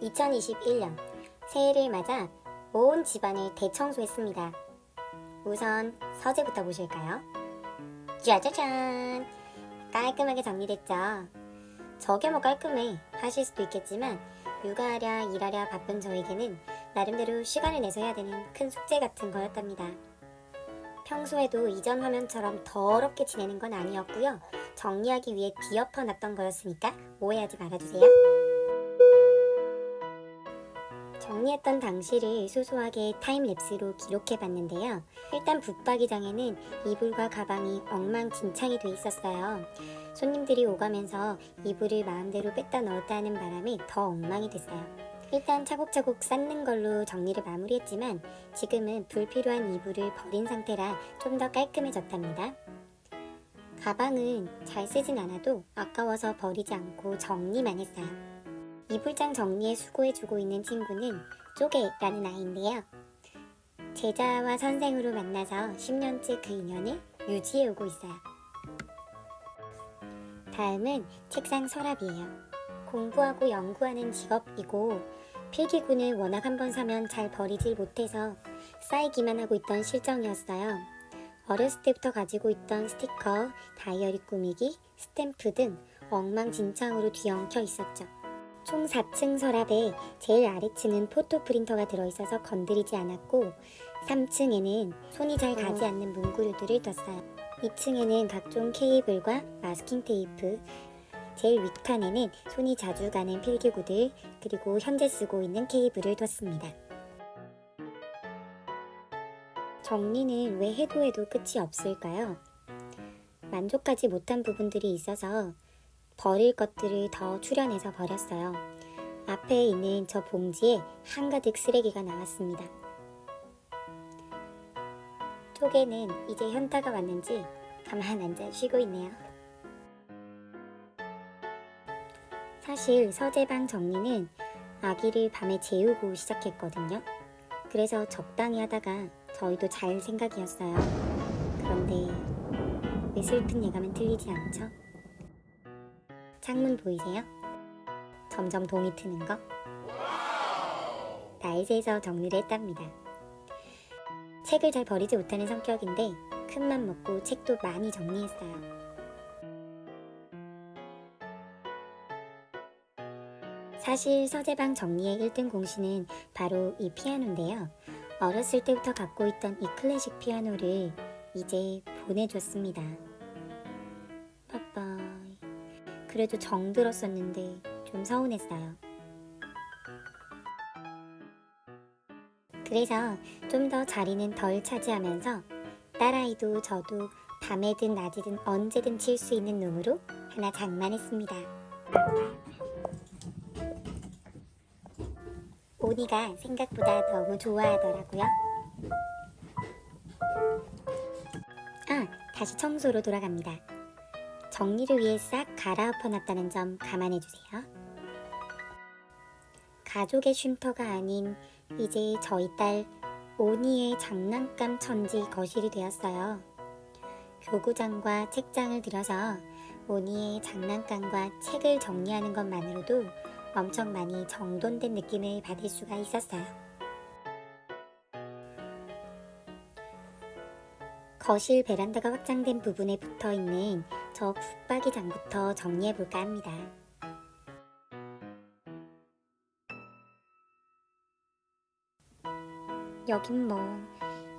(2021년) 새해를 맞아 온 집안을 대청소했습니다. 우선 서재부터 보실까요? 짜자잔! 깔끔하게 정리됐죠? 저게 뭐 깔끔해 하실 수도 있겠지만 육아하랴 일하랴 바쁜 저에게는 나름대로 시간을 내서 해야 되는 큰 숙제 같은 거였답니다. 평소에도 이전 화면처럼 더럽게 지내는 건 아니었고요. 정리하기 위해 뒤엎어 놨던 거였으니까 오해하지 말아주세요. 정리했던 당시를 소소하게 타임랩스로 기록해 봤는데요. 일단 붙박이장에는 이불과 가방이 엉망진창이 돼 있었어요. 손님들이 오가면서 이불을 마음대로 뺐다 넣었다 하는 바람에 더 엉망이 됐어요. 일단 차곡차곡 쌓는 걸로 정리를 마무리했지만 지금은 불필요한 이불을 버린 상태라 좀 더 깔끔해졌답니다. 가방은 잘 쓰진 않아도 아까워서 버리지 않고 정리만 했어요. 이불장 정리에 수고해주고 있는 친구는 쪼개라는 아이인데요. 제자와 선생으로 만나서 10년째 그 인연을 유지해오고 있어요. 다음은 책상 서랍이에요. 공부하고 연구하는 직업이고 필기구는 워낙 한 번 사면 잘 버리질 못해서 쌓이기만 하고 있던 실정이었어요. 어렸을 때부터 가지고 있던 스티커, 다이어리 꾸미기, 스탬프 등 엉망진창으로 뒤엉켜 있었죠. 총 4층 서랍에 제일 아래층은 포토 프린터가 들어있어서 건드리지 않았고 3층에는 손이 잘 가지 않는 문구류들을 뒀어요. 2층에는 각종 케이블과 마스킹 테이프, 제일 윗칸에는 손이 자주 가는 필기구들, 그리고 현재 쓰고 있는 케이블을 뒀습니다. 정리는 왜 해도 해도 끝이 없을까요? 만족하지 못한 부분들이 있어서 버릴 것들을 더 추려내서 버렸어요. 앞에 있는 저 봉지에 한가득 쓰레기가 나왔습니다. 쪽에는 이제 현타가 왔는지 가만 앉아 쉬고 있네요. 사실 서재방 정리는 아기를 밤에 재우고 시작했거든요. 그래서 적당히 하다가 저희도 잘 생각이었어요. 그런데 왜 슬픈 예감은 틀리지 않죠? 창문 보이세요? 점점 동이 트는 거? 날새서 정리를 했답니다. 책을 잘 버리지 못하는 성격인데 큰 맘 먹고 책도 많이 정리했어요. 사실 서재방 정리의 1등 공신은 바로 이 피아노인데요. 어렸을 때부터 갖고 있던 이 클래식 피아노를 이제 보내줬습니다. 그래도 정 들었었는데 좀 서운했어요. 그래서 좀 더 자리는 덜 차지하면서 딸아이도 저도 밤에든 낮이든 언제든 칠 수 있는 놈으로 하나 장만했습니다. 오니가 생각보다 너무 좋아하더라고요. 아, 다시 청소로 돌아갑니다. 정리를 위해 싹 갈아엎어 놨다는 점 감안해 주세요. 가족의 쉼터가 아닌 이제 저희 딸 오니의 장난감 천지 거실이 되었어요. 교구장과 책장을 들여서 오니의 장난감과 책을 정리하는 것만으로도 엄청 많이 정돈된 느낌을 받을 수가 있었어요. 거실 베란다가 확장된 부분에 붙어 있는 저 붙박이장부터 정리해 볼까 합니다. 여긴 뭐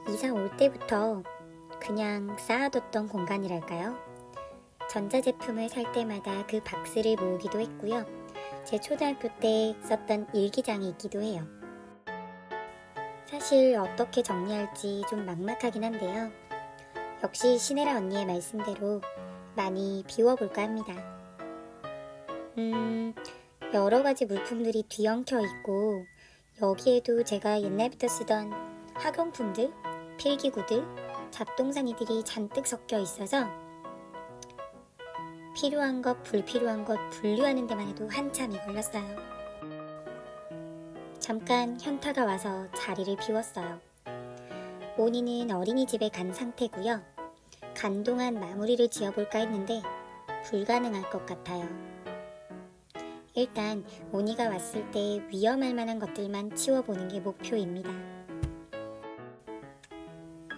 이사 올 때부터 그냥 쌓아뒀던 공간이랄까요? 전자제품을 살 때마다 그 박스를 모으기도 했고요. 제 초등학교 때 썼던 일기장이 있기도 해요. 사실 어떻게 정리할지 좀 막막하긴 한데요. 역시 시네라 언니의 말씀대로 많이 비워볼까 합니다. 음, 여러 가지 물품들이 뒤엉켜 있고, 여기에도 제가 옛날부터 쓰던 학용품들, 필기구들, 잡동사니들이 잔뜩 섞여 있어서 필요한 것, 불필요한 것 분류하는 데만 해도 한참이 걸렸어요. 잠깐 현타가 와서 자리를 비웠어요. 오니는 어린이집에 간 상태고요. 간동안 마무리를 지어볼까 했는데 불가능할 것 같아요. 일단 오니가 왔을 때 위험할 만한 것들만 치워보는 게 목표입니다.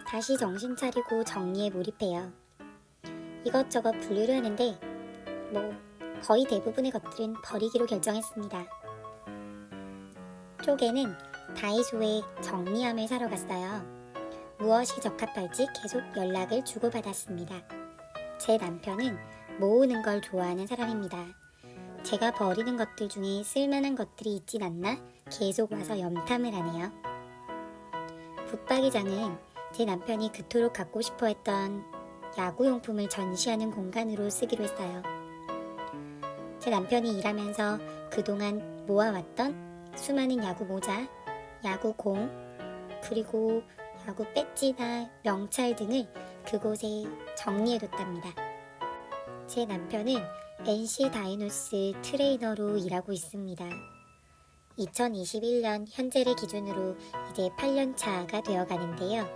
다시 정신 차리고 정리에 몰입해요. 이것저것 분류를 하는데 뭐 거의 대부분의 것들은 버리기로 결정했습니다. 쪼개는 다이소에 정리함을 사러 갔어요. 무엇이 적합할지 계속 연락을 주고받았습니다. 제 남편은 모으는 걸 좋아하는 사람입니다. 제가 버리는 것들 중에 쓸만한 것들이 있진 않나 계속 와서 염탐을 하네요. 붙박이장은 제 남편이 그토록 갖고 싶어 했던 야구용품을 전시하는 공간으로 쓰기로 했어요. 제 남편이 일하면서 그동안 모아왔던 수많은 야구 모자, 야구 공, 그리고 야구 배지나 명찰 등을 그곳에 정리해뒀답니다. 제 남편은 NC 다이노스 트레이너로 일하고 있습니다. 2021년 현재를 기준으로 이제 8년 차가 되어 가는데요.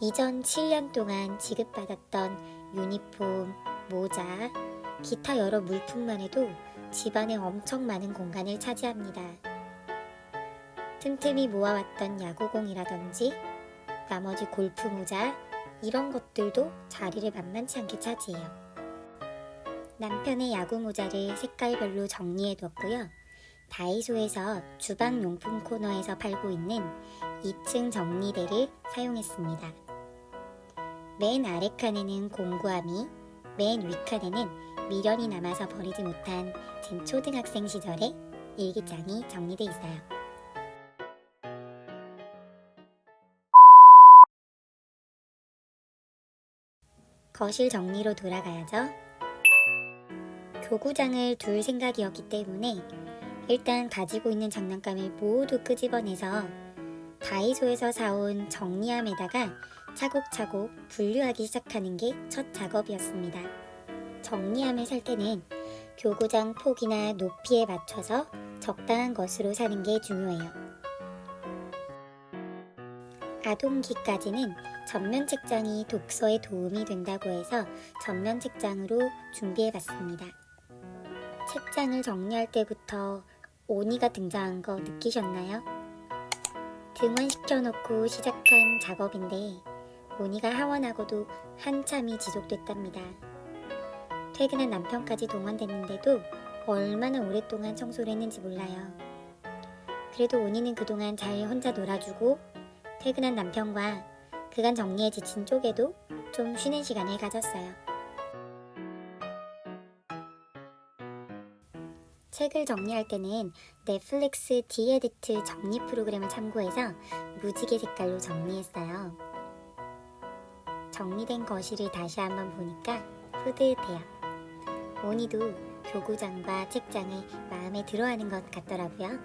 이전 7년 동안 지급받았던 유니폼, 모자, 기타 여러 물품만 해도 집안에 엄청 많은 공간을 차지합니다. 틈틈이 모아왔던 야구공이라든지 나머지 골프 모자 이런 것들도 자리를 만만치 않게 차지해요. 남편의 야구 모자를 색깔별로 정리해 뒀고요. 다이소에서 주방 용품 코너에서 팔고 있는 2층 정리대를 사용했습니다. 맨 아래 칸에는 공구함이, 맨 위 칸에는 미련이 남아서 버리지 못한 제 초등학생 시절의 일기장이 정리돼 있어요. 거실 정리로 돌아가야죠. 교구장을 둘 생각이었기 때문에 일단 가지고 있는 장난감을 모두 끄집어내서 다이소에서 사온 정리함에다가 차곡차곡 분류하기 시작하는 게 첫 작업이었습니다. 정리함을 살 때는 교구장 폭이나 높이에 맞춰서 적당한 것으로 사는 게 중요해요. 아동기까지는 전면 책장이 독서에 도움이 된다고 해서 전면 책장으로 준비해 봤습니다. 책장을 정리할 때부터 오니가 등장한 거 느끼셨나요? 등원시켜놓고 시작한 작업인데 오니가 하원하고도 한참이 지속됐답니다. 퇴근한 남편까지 동원됐는데도 얼마나 오랫동안 청소를 했는지 몰라요. 그래도 오니는 그동안 잘 혼자 놀아주고 퇴근한 남편과 그간 정리에 지친 쪽에도 좀 쉬는 시간을 가졌어요. 책을 정리할 때는 넷플릭스 디에디트 정리 프로그램을 참고해서 무지개 색깔로 정리했어요. 정리된 거실을 다시 한번 보니까 뿌듯해요. 오니도 교구장과 책장을 마음에 들어하는 것 같더라고요.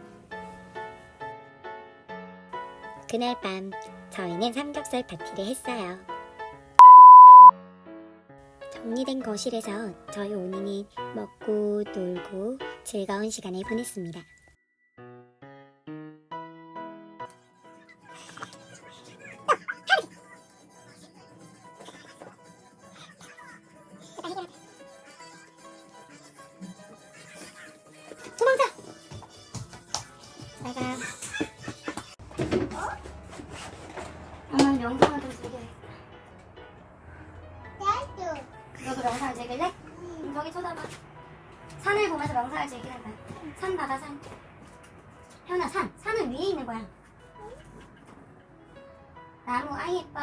그날 밤 저희는 삼겹살 파티를 했어요. 정리된 거실에서 저희 오니는 먹고 놀고 즐거운 시간을 보냈습니다. 보면서 명상을 즐기는 거야. 산 봐봐, 산. 현아, 산. 산은 위에 있는 거야. 나무, 아이 예뻐.